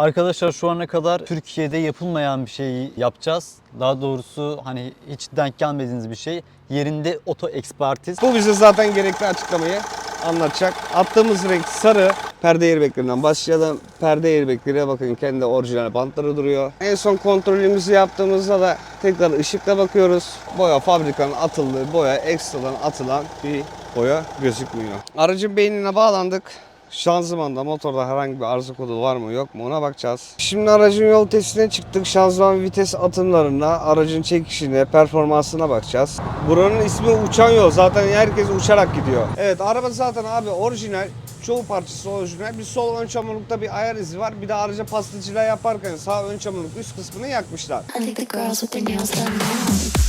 Arkadaşlar şu ana kadar Türkiye'de yapılmayan bir şeyi yapacağız. Daha doğrusu hani hiç denk gelmediğiniz bir şey. Yerinde oto ekspertiz. Bu bize zaten gerekli açıklamayı anlatacak. Attığımız renk sarı. Perde airbaglerinden başlayalım. Perde airbagleri bakın kendi orijinal bantları duruyor. En son kontrolümüzü yaptığımızda da tekrar ışıkla bakıyoruz. Boya fabrikanın atıldığı boya ekstradan atılan bir boya gözükmüyor. Aracın beynine bağlandık. Şanzımanda, motorda herhangi bir arıza kodu var mı yok mu ona bakacağız. Şimdi aracın yol testine çıktık. Şanzıman vites atımlarına, aracın çekişine, performansına bakacağız. Buranın ismi uçan yol. Zaten herkes uçarak gidiyor. Evet araba zaten abi orijinal. Çoğu parçası orijinal. Bir sol ön çamurlukta bir ayar izi var. Bir de araca pastacılığa yaparken sağ ön çamurluk üst kısmını yakmışlar. I think the girls with their nails done now.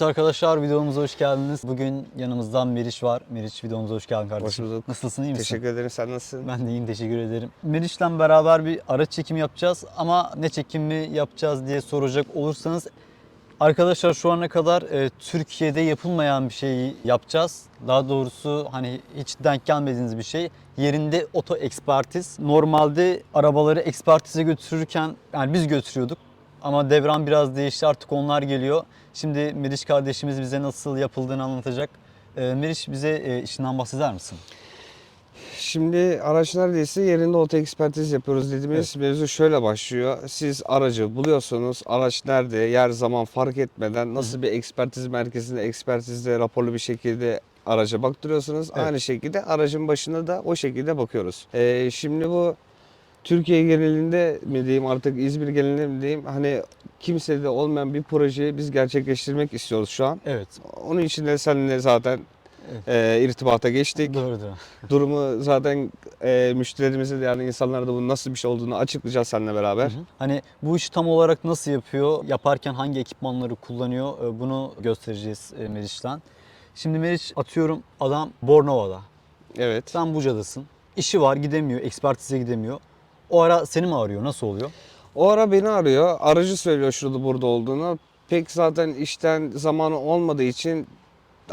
Evet arkadaşlar videomuza hoş geldiniz. Bugün yanımızdan Meriç var. Meriç videomuza hoş geldin kardeşim. Hoş bulduk. Nasılsın iyi misin? Teşekkür ederim. Sen nasılsın? Ben de iyiyim teşekkür ederim. Meriç'le beraber bir araç çekimi yapacağız ama ne çekimi yapacağız diye soracak olursanız Arkadaşlar şu ana kadar e, Türkiye'de yapılmayan bir şeyi yapacağız. Daha doğrusu hani hiç denk gelmediğiniz bir şey. Yerinde oto ekspertiz. Normalde arabaları ekspertize götürürken yani biz götürüyorduk. Ama devran biraz değişti artık onlar geliyor. Şimdi Meriç kardeşimiz bize nasıl yapıldığını anlatacak. E, Meriç bize e, işinden bahseder misin? Şimdi araç neredeyse yerinde oto ekspertiz yapıyoruz dediğimiz mevzu şöyle başlıyor. Siz aracı buluyorsunuz. Araç nerede, yer zaman fark etmeden nasıl bir ekspertiz merkezinde ekspertizde raporlu bir şekilde araca baktırıyorsunuz. Evet. Aynı şekilde aracın başına da o şekilde bakıyoruz. Ee, şimdi bu Türkiye genelinde mi diyeyim artık İzmir genelinde mi diyeyim hani kimsede olmayan bir projeyi biz gerçekleştirmek istiyoruz şu an. Evet. Onun için de seninle zaten Evet. e, irtibata geçtik Doğru doğru. durumu zaten e, müşterilerimize de yani insanlara da bunun nasıl bir şey olduğunu açıklayacağız seninle beraber. Hani bu işi tam olarak nasıl yapıyor, yaparken hangi ekipmanları kullanıyor e, bunu göstereceğiz e, Meriç'ten. Şimdi Meriç atıyorum adam Bornova'da. Evet. Sen Buca'dasın. İşi var gidemiyor, ekspertize gidemiyor. O ara seni mi arıyor? Nasıl oluyor? O ara beni arıyor. Aracı söylüyor şurada burada olduğunu. Pek zaten işten zamanı olmadığı için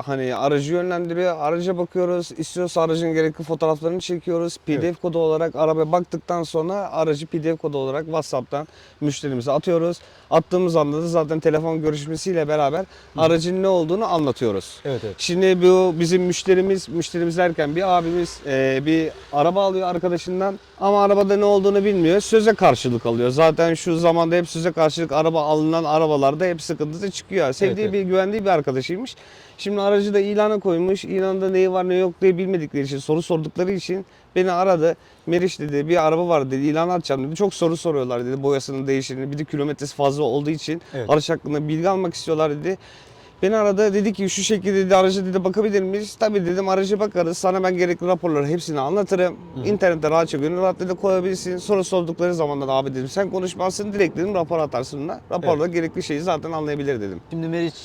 hani aracı yönlendiriyor. Araca bakıyoruz. İstiyorsa aracın gerekli fotoğraflarını çekiyoruz. PDF Evet. kodu olarak arabaya baktıktan sonra aracı PDF kodu olarak WhatsApp'tan müşterimize atıyoruz. Attığımız anda da zaten telefon görüşmesiyle beraber aracın ne olduğunu anlatıyoruz. Evet evet. Şimdi bu bizim müşterimiz, müşterimiz derken bir abimiz e, bir araba alıyor arkadaşından ama arabada ne olduğunu bilmiyor. Söze karşılık alıyor. Zaten şu zamanda hep söze karşılık araba alınan arabalarda hep sıkıntısı çıkıyor. Sevdiği evet. bir güvendiği bir arkadaşıymış. Şimdi aracı da ilana koymuş. İlanda neyi var ne yok diye bilmedikleri için soru sordukları için beni aradı. Meriç dedi bir araba var dedi ilan atacağım dedi. Çok soru soruyorlar dedi boyasının değişini bir de kilometresi fazla olduğu için Evet. araç hakkında bilgi almak istiyorlar dedi. Beni aradı dedi ki şu şekilde dedi aracı dedi bakabilir miyiz? Tabii dedim aracı bakarız. Sana ben gerekli raporları hepsini anlatırım. İnternette rahatça gönül rahatlığıyla koyabilirsin. Soru sordukları zaman da abi dedim sen konuşmazsın direkt dedim rapor atarsın ona. Raporla gerekli şeyi zaten anlayabilir dedim. Şimdi Meriç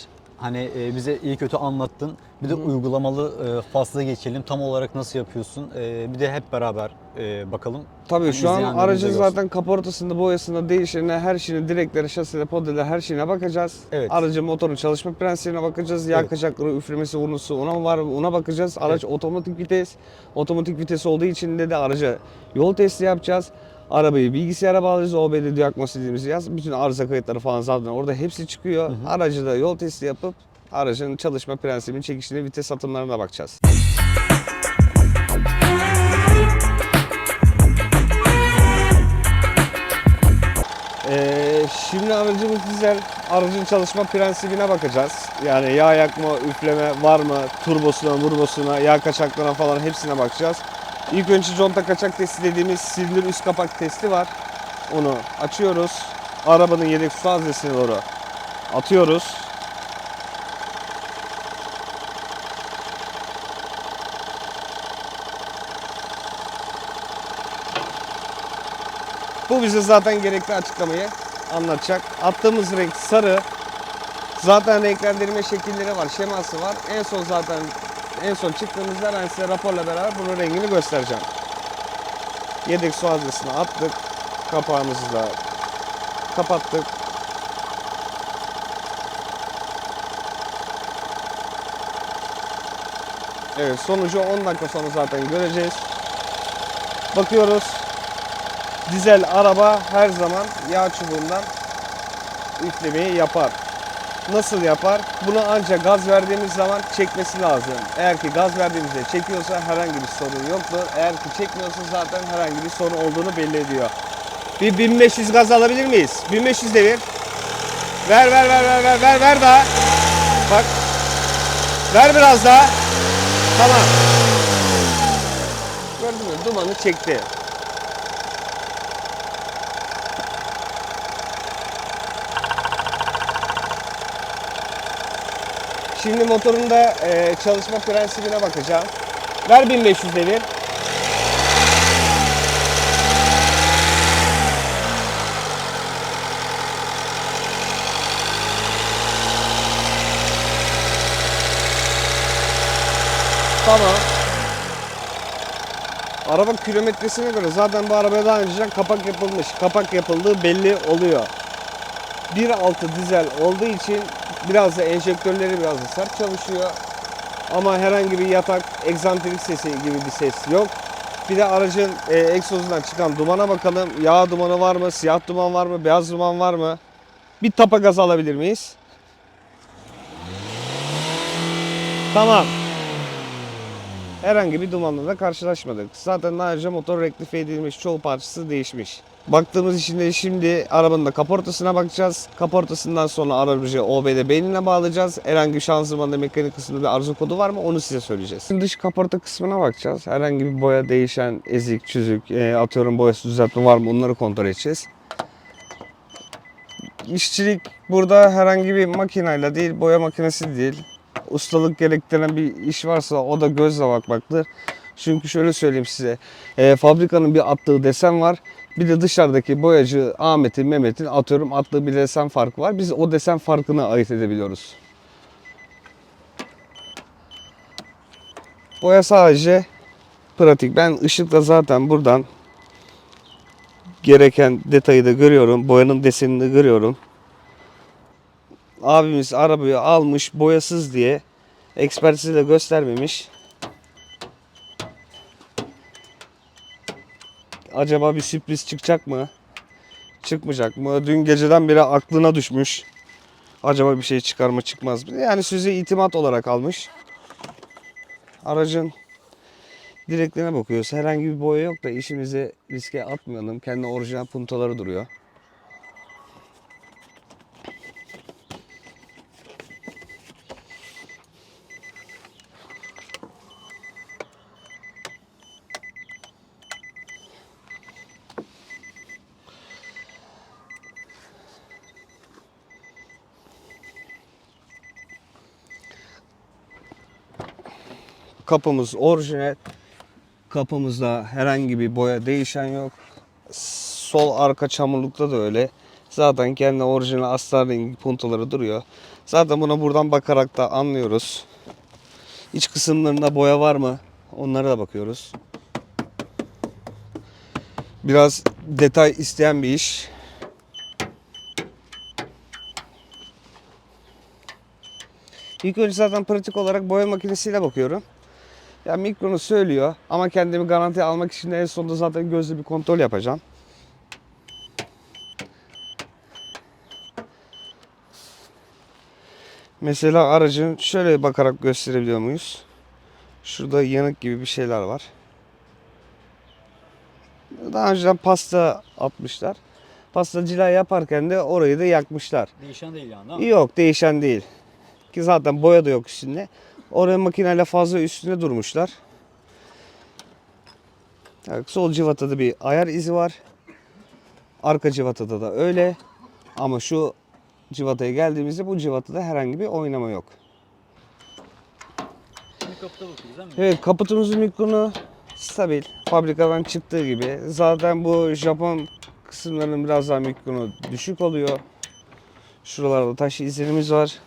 hani e, bize iyi kötü anlattın. Bir de uygulamalı e, fasla geçelim. Tam olarak nasıl yapıyorsun? E, bir de hep beraber e, bakalım. Tabii Hani şu an izleyenlerimiz de aracın görsün. zaten kaportasında, boyasında, değişene, her şeyine, direkleri, şasile, podele her şeyine bakacağız. Evet. Aracın motorun çalışma prensibine bakacağız. Yağ Evet. kaçakları, üflemesi, vurnusu ona mı var mı ona bakacağız. Araç otomatik vites. Otomatik vites olduğu için de de araca yol testi yapacağız. Arabayı bilgisayara bağlayacağız. OBD diagnoz dediğimiz yaz. Bütün arıza kayıtları falan zaten orada hepsi çıkıyor. Aracı da yol testi yapıp aracın çalışma prensibini, çekişini, vites atımlarına bakacağız. Ee, şimdi aracımız dizel. Aracın çalışma prensibine bakacağız. Yani yağ yakma, üfleme var mı? Turbosuna, murbosuna, yağ kaçaklarına falan hepsine bakacağız. İlk önce conta kaçak testi dediğimiz silindir üst kapak testi var. Onu açıyoruz. Arabanın yedek su haznesine doğru atıyoruz. Bu bize zaten gerekli açıklamayı anlatacak. Attığımız renk sarı. Zaten renklendirme şekilleri var, şeması var. En son zaten En son çıktığımızda ben size raporla beraber bunun rengini göstereceğim. Yedek su haznesini attık. Kapağımızı da kapattık. Evet sonucu 10 dakika sonra zaten göreceğiz. Bakıyoruz. Dizel araba her zaman yağ çubuğundan üflemeyi yapar. Nasıl yapar? Bunu ancak gaz verdiğimiz zaman çekmesi lazım. Eğer ki gaz verdiğimizde çekiyorsa herhangi bir sorun yoktur. Eğer ki çekmiyorsa zaten herhangi bir sorun olduğunu belli ediyor. Bir 1500 gaz alabilir miyiz? 1500 devir. Ver ver ver ver ver ver ver daha. Bak. Ver biraz daha. Tamam. Gördün mü? Dumanı çekti. Şimdi motorun da e, çalışma prensibine bakacağım. Ver 1500 devir. Tamam. Araba kilometresine göre zaten bu arabaya daha önceden kapak yapılmış. Kapak yapıldığı belli oluyor. 1.6 dizel olduğu için biraz da enjektörleri biraz da sert çalışıyor. Ama herhangi bir yatak, egzantrik sesi gibi bir ses yok. Bir de aracın e, egzozundan çıkan dumana bakalım. Yağ dumanı var mı? Siyah duman var mı? Beyaz duman var mı? Bir tapa gaz alabilir miyiz? Tamam. Herhangi bir dumanla da karşılaşmadık. Zaten önce motor rektifiye edilmiş, çoğu parçası değişmiş. Baktığımız için de şimdi arabanın da kaportasına bakacağız. Kaportasından sonra aracı OBD beynine bağlayacağız. Herhangi bir şanzımanda mekanik kısmında bir arıza kodu var mı onu size söyleyeceğiz. Dış kaporta kısmına bakacağız. Herhangi bir boya değişen, ezik, çüzük, e, atıyorum boyası düzeltme var mı onları kontrol edeceğiz. İşçilik burada herhangi bir makinayla değil, boya makinesi değil. Ustalık gerektiren bir iş varsa o da gözle bakmaktır. Çünkü şöyle söyleyeyim size. e, fabrikanın bir attığı desen var. Bir de dışarıdaki boyacı Ahmet'in, Mehmet'in atıyorum attığı bir desen farkı var. Biz o desen farkını ayırt edebiliyoruz. Boya sadece pratik. Ben ışıkla zaten buradan gereken detayı da görüyorum. Boyanın desenini de görüyorum. Abimiz arabayı almış boyasız diye ekspertizi de göstermemiş. Acaba bir sürpriz çıkacak mı? Çıkmayacak mı? Dün geceden beri aklına düşmüş. Acaba bir şey çıkar mı çıkmaz mı? Yani sözü itimat olarak almış. Aracın direklerine bakıyoruz. Herhangi bir boya yok da işimizi riske atmayalım. Kendi orijinal puntoları duruyor. Kapımız orijinal. Kapımızda herhangi bir boya değişen yok. Sol arka çamurlukta da öyle. Zaten kendi orijinal astar rengi puntoları duruyor. Zaten buna buradan bakarak da anlıyoruz. İç kısımlarında boya var mı? Onlara da bakıyoruz. Biraz detay isteyen bir iş. İlk önce zaten pratik olarak boya makinesiyle bakıyorum. Ya mikronu söylüyor ama kendimi garantiye almak için de en sonunda zaten gözle bir kontrol yapacağım. Mesela aracın şöyle bakarak gösterebiliyor muyuz? Şurada yanık gibi bir şeyler var. Daha önceden pasta atmışlar. Pasta cila yaparken de orayı da yakmışlar. Değişen değil yani değil mi? Yok değişen değil. Ki zaten boya da yok üstünde. Oraya makineyle fazla üstünde durmuşlar. Evet, sol civatada bir ayar izi var. Arka civatada da öyle. Ama şu civataya geldiğimizde bu civatada herhangi bir oynama yok. Kapıda bakıyoruz değil mi? Evet kaputumuzun mikronu stabil. Fabrikadan çıktığı gibi. Zaten bu Japon kısımlarının biraz daha mikronu düşük oluyor. Şuralarda taş izlerimiz var.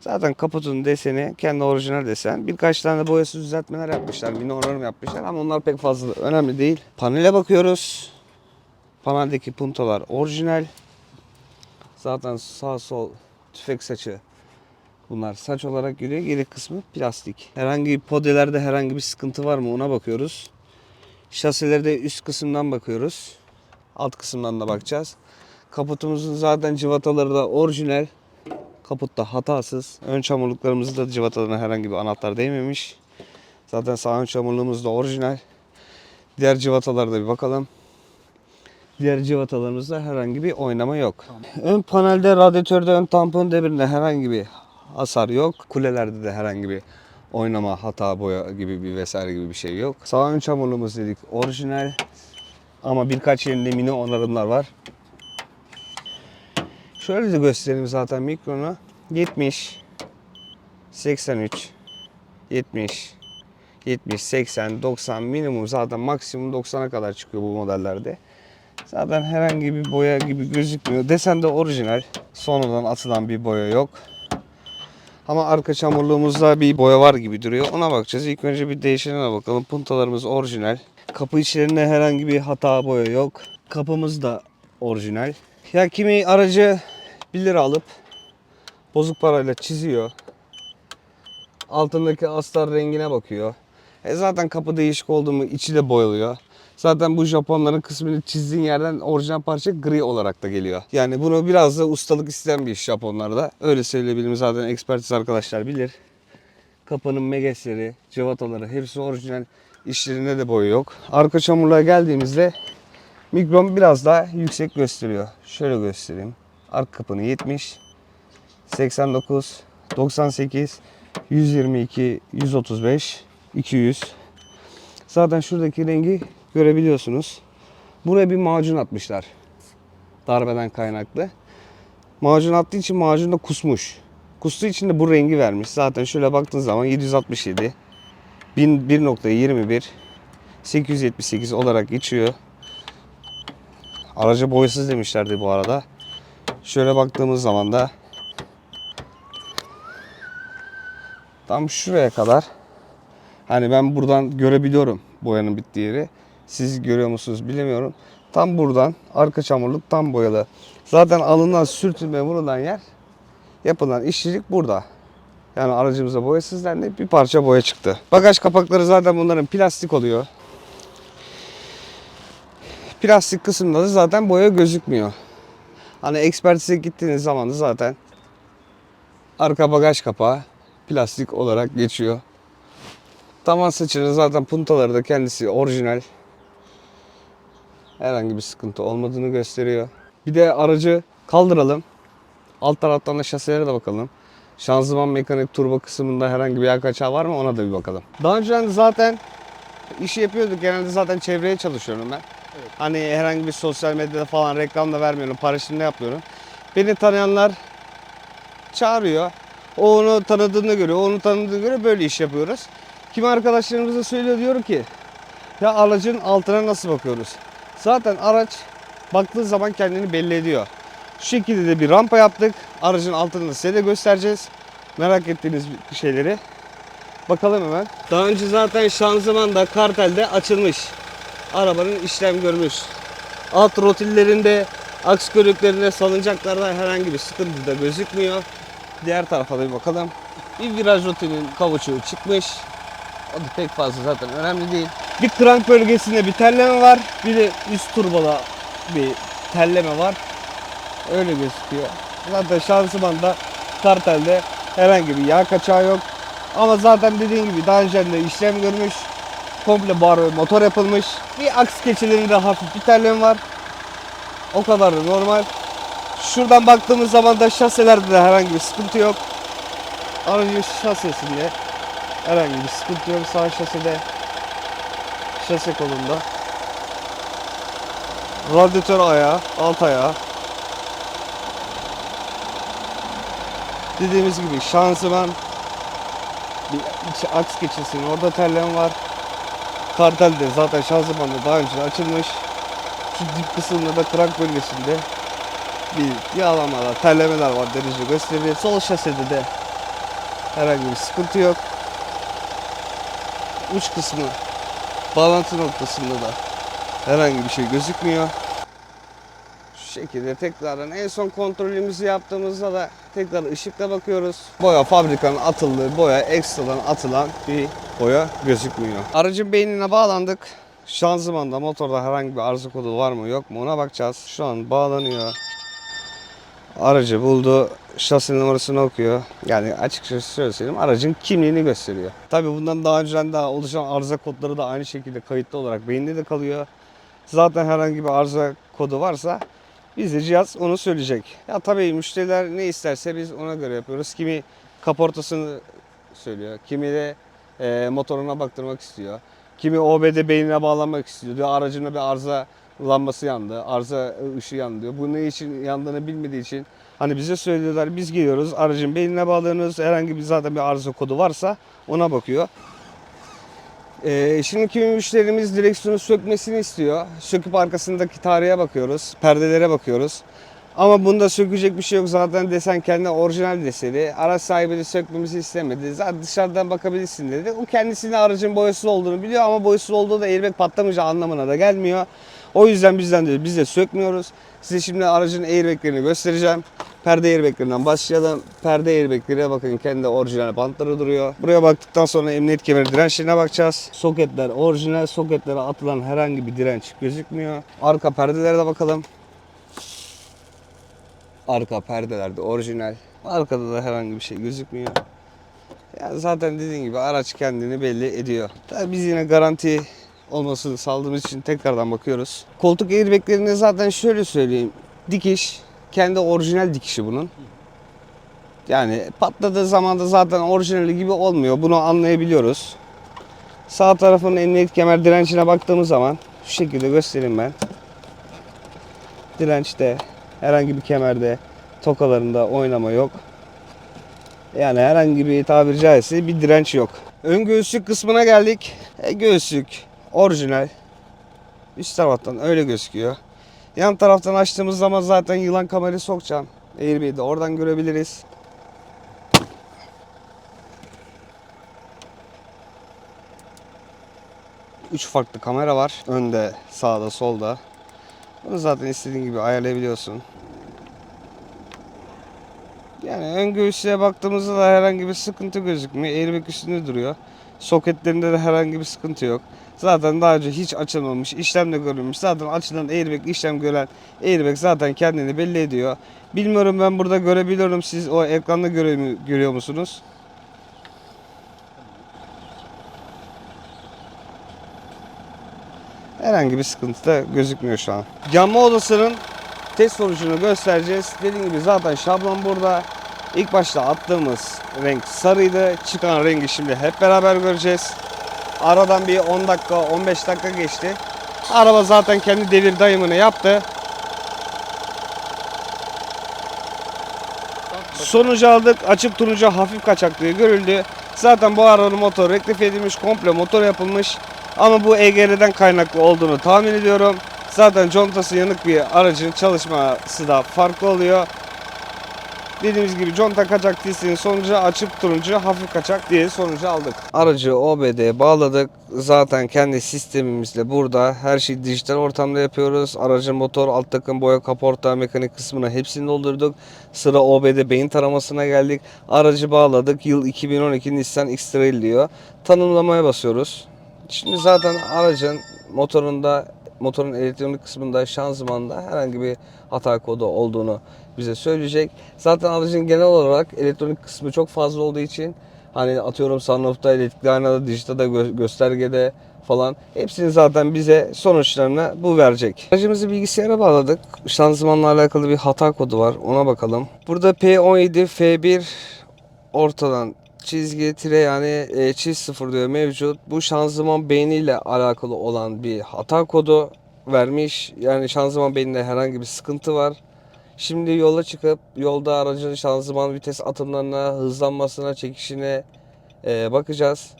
Zaten kaputun deseni kendi orijinal desen. Birkaç tane boyasız düzeltmeler yapmışlar. Mini onarım yapmışlar ama onlar pek fazla önemli değil. Panele bakıyoruz. Paneldeki puntolar orijinal. Zaten sağ sol tüfek saçı bunlar saç olarak geliyor. Geri kısmı plastik. Herhangi podelerde herhangi bir sıkıntı var mı ona bakıyoruz. Şaselerde üst kısımdan bakıyoruz. Alt kısımdan da bakacağız. Kaputumuzun zaten civataları da orijinal. Kaput da hatasız. Ön çamurluklarımızda da civatalarına herhangi bir anahtar değmemiş. Zaten sağ ön çamurluğumuz da orijinal. Diğer civatalara da bir bakalım. Diğer civatalarımızda herhangi bir oynama yok. Ön panelde, radyatörde, ön tampon demirinde herhangi bir hasar yok. Kulelerde de herhangi bir oynama, hata, boya gibi bir vesaire gibi bir şey yok. Sağ ön çamurluğumuz dedik orijinal. Ama birkaç yerinde mini onarımlar var. Şöyle de göstereyim zaten mikronu. 70, 83, 70, 70, 80, 90 minimum zaten maksimum 90'a kadar çıkıyor bu modellerde. Zaten herhangi bir boya gibi gözükmüyor. Desen de orijinal. Sonradan atılan bir boya yok. Ama arka çamurluğumuzda bir boya var gibi duruyor. Ona bakacağız. İlk önce bir değişenine bakalım. Puntalarımız orijinal. Kapı içlerinde herhangi bir hata boya yok. Kapımız da orijinal. Ya kimi aracı 1 lira alıp bozuk parayla çiziyor. Altındaki astar rengine bakıyor. E zaten kapı değişik oldu mu içi de boyalıyor. Zaten bu Japonların kısmını çizdiğin yerden orijinal parça gri olarak da geliyor. Yani bunu biraz da ustalık isteyen bir iş Japonlarda. Öyle söyleyebilirim zaten ekspertiz arkadaşlar bilir. Kapının megesleri, cıvataları hepsi orijinal. İşlerinde de boya yok. Arka çamurluğa geldiğimizde mikron biraz daha yüksek gösteriyor. Şöyle göstereyim. Arka kapını 70, 89, 98, 122, 135, 200. Zaten şuradaki rengi görebiliyorsunuz. Buraya bir macun atmışlar. Darbeden kaynaklı. Macun attığı için macun da kusmuş. Kustuğu için de bu rengi vermiş. Zaten şöyle baktığınız zaman 767, 1000 1.21, 878 olarak geçiyor. Araca boyasız demişlerdi bu arada. Şöyle baktığımız zaman da tam şuraya kadar hani ben buradan görebiliyorum boyanın bittiği yeri. Siz görüyor musunuz bilemiyorum. Tam buradan arka çamurluk tam boyalı. Zaten alınan sürtünme vurulan yer yapılan işçilik burada. Yani aracımıza boyasız dendi bir parça boya çıktı. Bagaj kapakları zaten bunların plastik oluyor. Plastik kısımda da zaten boya gözükmüyor. Hani ekspertize gittiğiniz zaman da zaten arka bagaj kapağı plastik olarak geçiyor. Tavan saçının zaten puntaları da kendisi orijinal. Herhangi bir sıkıntı olmadığını gösteriyor. Bir de aracı kaldıralım. Alt taraftan da şaselere de bakalım. Şanzıman mekanik turbo kısmında herhangi bir yer kaçağı var mı ona da bir bakalım. Daha önce zaten işi yapıyorduk. Genelde zaten çevreye çalışıyorum ben. Hani herhangi bir sosyal medyada falan reklam da vermiyorum. Paylaşım da yapmıyorum. Beni tanıyanlar çağırıyor. O onu tanıdığını görüyor. Onu tanıdığını göre böyle iş yapıyoruz. Kimi arkadaşlarımız da söylüyor diyor ki ya aracın altına nasıl bakıyoruz? Zaten araç baktığı zaman kendini belli ediyor. Şu şekilde de bir rampa yaptık. Aracın altını da size de göstereceğiz. Merak ettiğiniz şeyleri. Bakalım hemen. Daha önce zaten şanzıman da kartelde açılmış. Arabanın işlem görmüş. Alt rotillerinde, aks körüklerinde, salıncaklarda herhangi bir sıkıntı da gözükmüyor. Diğer tarafa da bir bakalım. Bir viraj rotilinin kavuçuğu çıkmış. O da pek fazla zaten önemli değil. Bir krank bölgesinde bir telleme var. Bir de üst turboda bir telleme var. Öyle gözüküyor. Zaten şanzımanda kartelde herhangi bir yağ kaçağı yok. Ama zaten dediğim gibi daha önce de işlem görmüş. Komple bar motor yapılmış. Bir aks keçilerinde hafif bir terleme var. O kadar da normal. Şuradan baktığımız zaman da şaselerde de herhangi bir sıkıntı yok. Aracın şasesinde herhangi bir sıkıntı yok. Sağ şasede şase kolunda. Radyatör ayağı, alt ayağı. Dediğimiz gibi şanzıman bir aks geçilsin. Orada terleme var. Kartelde zaten şanzımanla daha önce açılmış. Şu dip kısmında da krank bölgesinde bir yağlamalar, terlemeler var derece gösteriyor. Sol şasede de Herhangi bir sıkıntı yok. Uç kısmı bağlantı noktasında da herhangi bir şey gözükmüyor. Şu şekilde tekrardan en son kontrolümüzü yaptığımızda da tekrar ışıkla bakıyoruz. Boya fabrikanın atıldığı boya ekstradan atılan bir boya gözükmüyor. Aracın beynine bağlandık. Şanzımanda motorda herhangi bir arıza kodu var mı yok mu ona bakacağız. Şu an bağlanıyor. Aracı buldu. Şasi numarasını okuyor. Yani açıkçası söyleyeyim aracın kimliğini gösteriyor. Tabii bundan daha önceden daha oluşan arıza kodları da aynı şekilde kayıtlı olarak beyinde de kalıyor. Zaten herhangi bir arıza kodu varsa bizde cihaz onu söyleyecek. Ya tabii müşteriler ne isterse biz ona göre yapıyoruz. Kimi kaportasını söylüyor. Kimi de e, motoruna baktırmak istiyor. Kimi OBD beynine bağlanmak istiyor. Diyor aracına bir arıza lambası yandı, arıza ışığı yandı diyor. Bu ne için yandığını bilmediği için hani bize söylüyorlar biz geliyoruz aracın beynine bağlanıyoruz. Herhangi bir zaten bir arıza kodu varsa ona bakıyor. Ee, şimdi kimi müşterimiz direksiyonu sökmesini istiyor. Söküp arkasındaki tarihe bakıyoruz, perdelere bakıyoruz. Ama bunda sökecek bir şey yok. Zaten desen kendi orijinal deseni. Araç sahibi de sökmemizi istemedi. Zaten dışarıdan bakabilirsin dedi. O kendisine aracın boyasız olduğunu biliyor ama boyasız olduğu da airbag patlamayacağı anlamına da gelmiyor. O yüzden bizden de biz de sökmüyoruz. Size şimdi aracın airbaglerini göstereceğim. Perde airbaglerinden başlayalım. Perde airbagleri bakın kendi orijinal bantları duruyor. Buraya baktıktan sonra emniyet kemeri dirençlerine bakacağız. Soketler orijinal. Soketlere atılan herhangi bir direnç gözükmüyor. Arka perdelere de bakalım. Arka perdelerde orijinal. Arkada da herhangi bir şey gözükmüyor. Yani zaten dediğim gibi araç kendini belli ediyor. Tabii biz yine garanti olmasını sağladığımız için tekrardan bakıyoruz. Koltuk airbaglerinde zaten şöyle söyleyeyim. Dikiş kendi orijinal dikişi bunun. Yani patladığı zaman da zaten orijinali gibi olmuyor. Bunu anlayabiliyoruz. Sağ tarafın emniyet kemer direncine baktığımız zaman şu şekilde göstereyim ben. Dirençte herhangi bir kemerde tokalarında oynama yok. Yani herhangi bir tabiri caizse bir direnç yok. Ön göğüslük kısmına geldik. E, göğüslük orijinal. Üst taraftan öyle gözüküyor. Yan taraftan açtığımız zaman zaten yılan kamerayı sokacağım. Airbag'i de oradan görebiliriz. Üç farklı kamera var. Önde, sağda, solda. Bunu zaten istediğin gibi ayarlayabiliyorsun. Yani ön göğüslüğe baktığımızda da herhangi bir sıkıntı gözükmüyor. Airbag üstünde duruyor. Soketlerinde de herhangi bir sıkıntı yok. Zaten daha önce hiç açılmamış, işlem de görülmüş. Zaten açılan airbag, işlem gören airbag zaten kendini belli ediyor. Bilmiyorum ben burada görebiliyorum. Siz o ekranda göre, görüyor musunuz? Herhangi bir sıkıntı da gözükmüyor şu an. Yanma odasının test sonucunu göstereceğiz. Dediğim gibi zaten şablon burada. İlk başta attığımız renk sarıydı. Çıkan rengi şimdi hep beraber göreceğiz. Aradan bir 10 dakika 15 dakika geçti. Araba zaten kendi devir dayımını yaptı. Sonucu aldık. Açık turuncu hafif kaçaklığı görüldü. Zaten bu arabanın motoru rektifiye edilmiş, komple motor yapılmış. Ama bu EGR'den kaynaklı olduğunu tahmin ediyorum. Zaten contası yanık bir aracın çalışması da farklı oluyor. Dediğimiz gibi conta kaçak testinin sonucu açık turuncu hafif kaçak diye sonucu aldık. Aracı OBD'ye bağladık. Zaten kendi sistemimizle burada her şeyi dijital ortamda yapıyoruz. Aracın motor, alt takım, boya, kaporta, mekanik kısmına hepsini doldurduk. Sıra OBD beyin taramasına geldik. Aracı bağladık. Yıl 2012 Nissan X-Trail diyor. Tanımlamaya basıyoruz. Şimdi zaten aracın motorunda motorun elektronik kısmında şanzımanda herhangi bir hata kodu olduğunu bize söyleyecek. Zaten aracın genel olarak elektronik kısmı çok fazla olduğu için hani atıyorum sunroof'ta, elektrikli aynada, dijitalde, gö- göstergede falan hepsini zaten bize sonuçlarını bu verecek. Aracımızı bilgisayara bağladık. Şanzımanla alakalı bir hata kodu var. Ona bakalım. Burada P17 F1 ortadan çizgi tire yani e, çiz sıfır diyor mevcut. Bu şanzıman beyniyle alakalı olan bir hata kodu vermiş. Yani şanzıman beyninde herhangi bir sıkıntı var. Şimdi yola çıkıp yolda aracın şanzıman vites atımlarına, hızlanmasına, çekişine e, bakacağız.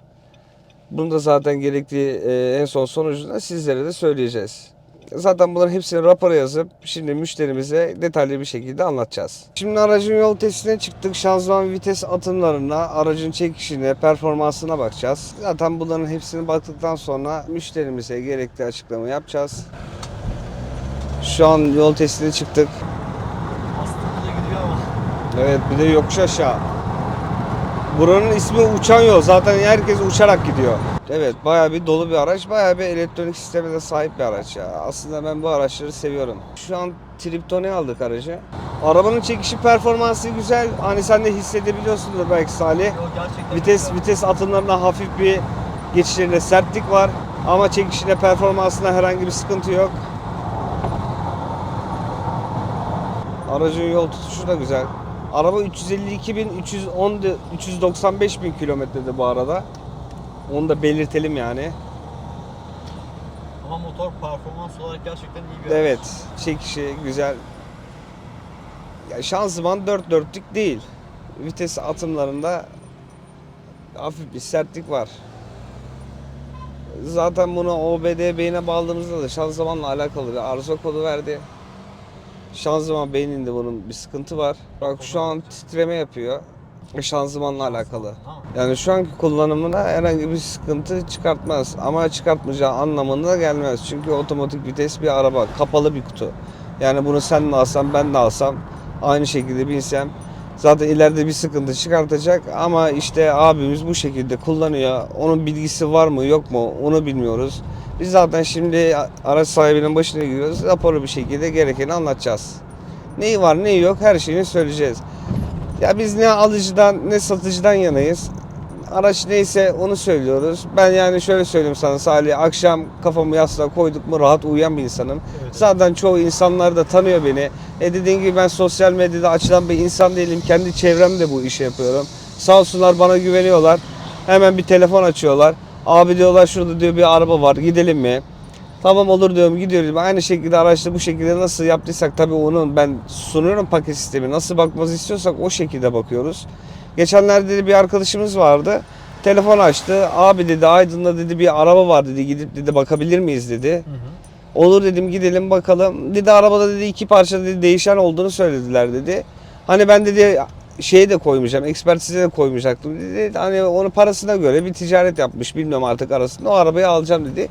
Bunu da zaten gerektiği e, en son sonucunda sizlere de söyleyeceğiz. Zaten bunların hepsini rapora yazıp şimdi müşterimize detaylı bir şekilde anlatacağız. Şimdi aracın yol testine çıktık. Şanzıman vites atımlarına, aracın çekişine, performansına bakacağız. Zaten bunların hepsini baktıktan sonra müşterimize gerekli açıklama yapacağız. Şu an yol testine çıktık. Evet bir de yokuş aşağı. Buranın ismi uçan yol. Zaten herkes uçarak gidiyor. Evet bayağı bir dolu bir araç. Bayağı bir elektronik sisteme de sahip bir araç ya. Aslında ben bu araçları seviyorum. Şu an Triptone aldık aracı. Arabanın çekişi performansı güzel. Hani sen de hissedebiliyorsundur belki Salih. Yo, Vites gidiyor. vites atımlarında hafif bir geçişlerinde sertlik var. Ama çekişinde performansında herhangi bir sıkıntı yok. Aracın yol tutuşu da güzel. Araba 352 bin, 310, de- 395 bin kilometrede bu arada. Onu da belirtelim yani. Ama motor performans olarak gerçekten iyi bir Evet, çekişi güzel. Ya şanzıman dört dörtlük değil. Vites atımlarında hafif bir sertlik var. Zaten bunu OBD beyine bağladığımızda da şanzımanla alakalı bir arıza kodu verdi. Şanzıman beyninde bunun bir sıkıntı var. Bak şu an titreme yapıyor. Şanzımanla alakalı. Yani şu anki kullanımına herhangi bir sıkıntı çıkartmaz. Ama çıkartmayacağı anlamına gelmez. Çünkü otomatik vites bir araba, kapalı bir kutu. Yani bunu sen de alsam, ben de alsam, aynı şekilde binsem zaten ileride bir sıkıntı çıkartacak. Ama işte abimiz bu şekilde kullanıyor. Onun bilgisi var mı yok mu onu bilmiyoruz. Biz zaten şimdi araç sahibinin başına giriyoruz. Raporlu bir şekilde gerekeni anlatacağız. Neyi var neyi yok her şeyini söyleyeceğiz. Ya biz ne alıcıdan ne satıcıdan yanayız. Araç neyse onu söylüyoruz. Ben yani şöyle söyleyeyim sana Salih. Akşam kafamı yastığa koyduk mu rahat uyuyan bir insanım. Evet. Zaten çoğu insanlar da tanıyor beni. E dediğim gibi ben sosyal medyada açılan bir insan değilim. Kendi çevremde bu işi yapıyorum. Sağ olsunlar bana güveniyorlar. Hemen bir telefon açıyorlar. Abi diyorlar şurada diyor bir araba var gidelim mi? Tamam olur diyorum gidiyoruz. Aynı şekilde araçta bu şekilde nasıl yaptıysak tabii onun ben sunuyorum paket sistemi. Nasıl bakmamızı istiyorsak o şekilde bakıyoruz. Geçenlerde de bir arkadaşımız vardı. Telefon açtı. Abi dedi Aydın'da dedi bir araba var dedi. Gidip dedi bakabilir miyiz dedi. Hı hı. Olur dedim gidelim bakalım. Dedi arabada dedi iki parça dedi değişen olduğunu söylediler dedi. Hani ben dedi şeyi de koymayacağım, ekspertize de koymayacaktım dedi. Hani onu parasına göre bir ticaret yapmış bilmiyorum artık arasında. O arabayı alacağım dedi.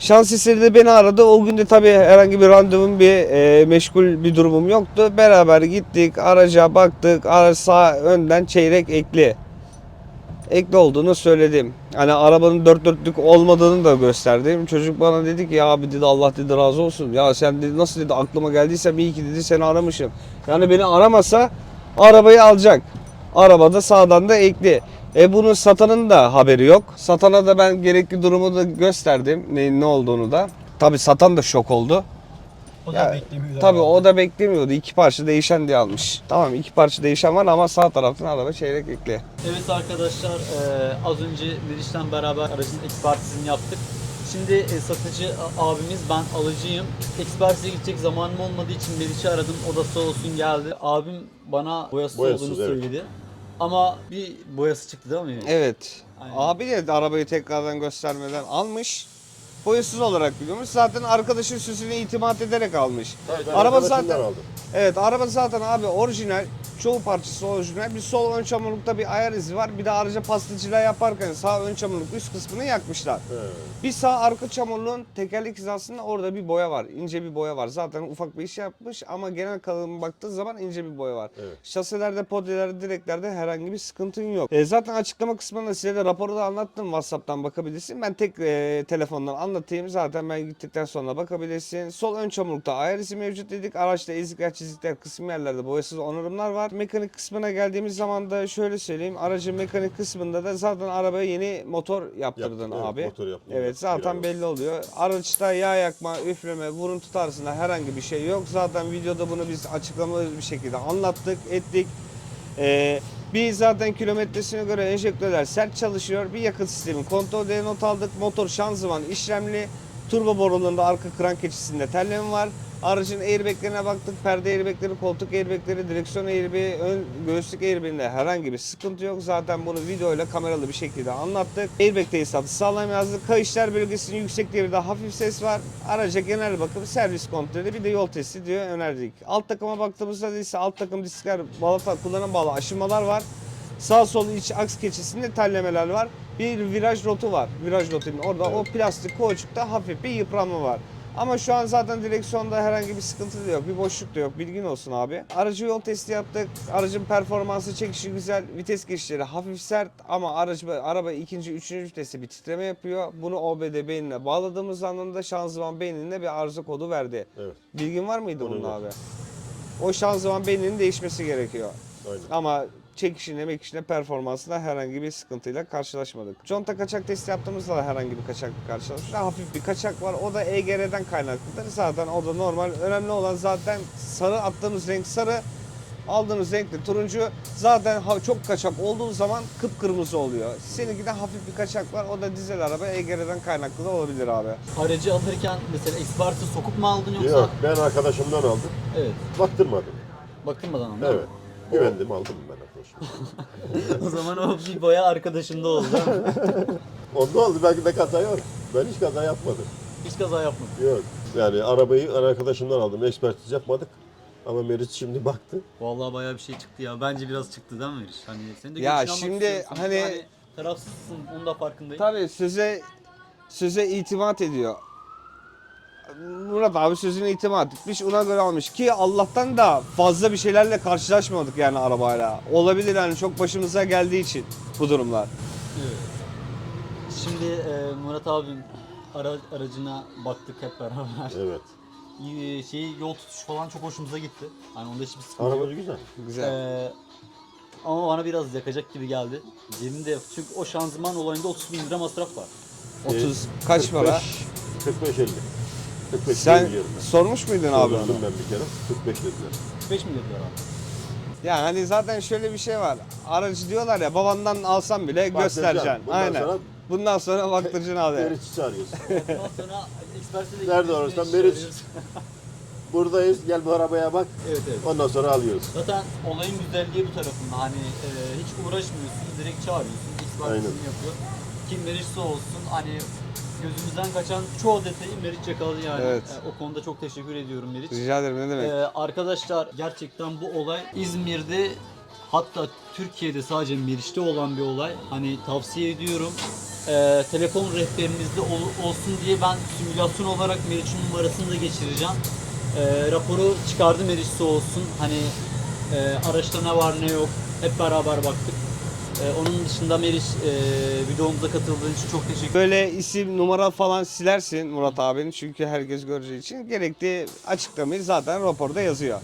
Şans eseri de beni aradı. O gün de tabii herhangi bir randevum bir e, meşgul bir durumum yoktu. Beraber gittik, araca baktık. Araç sağ önden çeyrek ekli. Ekli olduğunu söyledim. Hani arabanın dört dörtlük olmadığını da gösterdim. Çocuk bana dedi ki ya abi dedi Allah dedi razı olsun. Ya sen dedi nasıl dedi aklıma geldiysem iyi ki dedi seni aramışım. Yani beni aramasa arabayı alacak. Arabada sağdan da ekli. E bunun satanın da haberi yok. Satana da ben gerekli durumu da gösterdim. Neyin ne olduğunu da. Tabi satan da şok oldu. O Ya, da beklemiyor. Tabii o da beklemiyordu. İki parça değişen diye almış. Tamam iki parça değişen var ama sağ taraftan araba çeyrek ekli. Evet arkadaşlar eee, az önce Meriç'le beraber aracın ekspertizini yaptık. Şimdi e, satıcı abimiz ben alıcıyım. Ekspertize gidecek zamanım olmadığı için Meriç'i aradım. O da sağ olsun geldi. Abim bana boyasız, Boyasız, olduğunu evet. söyledi. Ama bir boyası çıktı değil mi? Evet. Aynen. Abi de arabayı tekrardan göstermeden almış. Boyasız olarak biliyormuş. Zaten arkadaşın süsüne itimat ederek almış. Tabii ben Araba arkadaşımdan zaten aldım. Evet araba zaten abi orijinal. Çoğu parçası orijinal. Bir sol ön çamurlukta bir ayar izi var. Bir de araca pastacılığa yaparken sağ ön çamurluk üst kısmını yakmışlar. He. Bir sağ arka çamurluğun tekerlek hizasında orada bir boya var. ince bir boya var. Zaten ufak bir iş yapmış ama genel kalıbına baktığı zaman ince bir boya var. Evet. Şaselerde, podyelerde, direklerde herhangi bir sıkıntın yok. E, zaten açıklama kısmında size de raporu da anlattım. Whatsapp'tan bakabilirsin. Ben tek e, telefondan anlatayım. Zaten ben gittikten sonra bakabilirsin. Sol ön çamurlukta ayar izi mevcut dedik. Araçta ezikler, çizikler, kısım yerlerde boyasız onarımlar var. Mekanik kısmına geldiğimiz zaman da şöyle söyleyeyim. Aracın mekanik kısmında da zaten arabaya yeni motor yaptırdın Yaptım, evet, abi. motor yaptım. Evet Evet, zaten biraz. belli oluyor. Araçta yağ yakma, üfleme, vuruntu tarzında herhangi bir şey yok. Zaten videoda bunu biz açıklamalı bir şekilde anlattık, ettik. Ee, bir zaten kilometresine göre enjektörler sert çalışıyor. Bir yakıt sistemi kontrol not aldık. Motor şanzıman işlemli. Turbo borularında arka kran keçisinde telleme var. Aracın airbaglerine baktık. Perde airbagleri, koltuk airbagleri, direksiyon airbag'i, ön göğüslük airbag'inde herhangi bir sıkıntı yok. Zaten bunu videoyla kameralı bir şekilde anlattık. Airbag tesisatı sağlam yazdık. Kayışlar bölgesinin yüksek devirde hafif ses var. Araca genel bakım, servis kontrolü bir de yol testi diyor önerdik. Alt takıma baktığımızda da ise alt takım diskler, balata kullanım bağlı aşınmalar var. Sağ sol iç aks keçisinde tellemeler var. Bir viraj rotu var. Viraj rotunun orada o plastik koçukta hafif bir yıpranma var. Ama şu an zaten direksiyonda herhangi bir sıkıntı da yok. Bir boşluk da yok. Bilgin olsun abi. Aracı yol testi yaptık. Aracın performansı çekişi güzel. Vites geçişleri hafif sert ama aracı, araba ikinci, üçüncü viteste bir titreme yapıyor. Bunu OBD beynine bağladığımız anında şanzıman beynine bir arıza kodu verdi. Evet. Bilgin var mıydı bunun abi? O şanzıman beyninin değişmesi gerekiyor. Aynen. Ama çekişine mekişine performansında herhangi bir sıkıntıyla karşılaşmadık. Conta kaçak testi yaptığımızda da herhangi bir kaçak karşılaşmadık. Hafif bir kaçak var. O da EGR'den kaynaklıdır. Zaten o da normal. Önemli olan zaten sarı attığımız renk sarı. Aldığımız renk de turuncu. Zaten çok kaçak olduğu zaman kıpkırmızı oluyor. Seninkide hafif bir kaçak var. O da dizel araba EGR'den kaynaklı da olabilir abi. Aracı alırken mesela eksperti sokup mu aldın yoksa? Yok ben arkadaşımdan aldım. Evet. Baktırmadım. Bakılmadan aldın. Evet. Güvendim aldım ben. o zaman o bir boya arkadaşında oldu? Onda oldu belki de kaza yok. Ben hiç kaza yapmadım. Hiç kaza yapmadın. Yok. Yani arabayı arkadaşımdan aldım. Ekspertiz yapmadık. Ama Meriç şimdi baktı. Vallahi bayağı bir şey çıktı ya. Bence biraz çıktı değil mi Meriç? Hani senin de Ya görüşünü almak şimdi istiyorum. Sonuçta hani- tarafsızsın. Onun da farkındayım. Tabii söze söze itimat ediyor. Murat abi sözüne itimat etmiş ona göre almış ki Allah'tan da fazla bir şeylerle karşılaşmadık yani arabayla. Olabilir yani çok başımıza geldiği için bu durumlar. Evet. Şimdi e, Murat abim ara, aracına baktık hep beraber. Evet. E, şey yol tutuşu falan çok hoşumuza gitti. Hani onda hiçbir sıkıntı yok. Arabamız güzel. Güzel. Ee, ama bana biraz yakacak gibi geldi. Benim de çünkü o şanzıman olayında 30 bin lira masraf var. 30 kaç para? 45 50. 45 Sen ben. sormuş muydun abi Sordum onu? ben bir kere. 45 dediler. 5 mi dediler abi? Ya hani zaten şöyle bir şey var. Aracı diyorlar ya babandan alsam bile Baktıracaksın. göstereceksin. Bundan Aynen. sonra- Bundan sonra baktıracaksın abi. Meriç'i çağırıyorsun. Ondan sonra ekspertize Nerede olursan iş Meriç. Buradayız. Gel bu arabaya bak. evet evet. Ondan sonra alıyoruz. Zaten olayın güzelliği bu tarafında. Hani e, hiç uğraşmıyorsun, direkt çağırıyorsun, ekspertizini Aynen. yapıyor. Kim Meriç'se olsun hani gözümüzden kaçan çoğu detayı Meriç yakaladı yani. Evet. E, o konuda çok teşekkür ediyorum Meriç. Rica ederim ne demek. Ee, arkadaşlar gerçekten bu olay İzmir'de hatta Türkiye'de sadece Meriç'te olan bir olay. Hani tavsiye ediyorum. Ee, telefon rehberinizde ol- olsun diye ben simülasyon olarak Meriç'in numarasını da geçireceğim. Ee, raporu çıkardı Meriç'te olsun. Hani e, araçta ne var ne yok hep beraber baktık. Ee, onun dışında Meriç e, videomuza katıldığın için çok teşekkür Böyle isim, numara falan silersin Murat abinin çünkü herkes göreceği için. Gerekli açıklamayı zaten raporda yazıyor.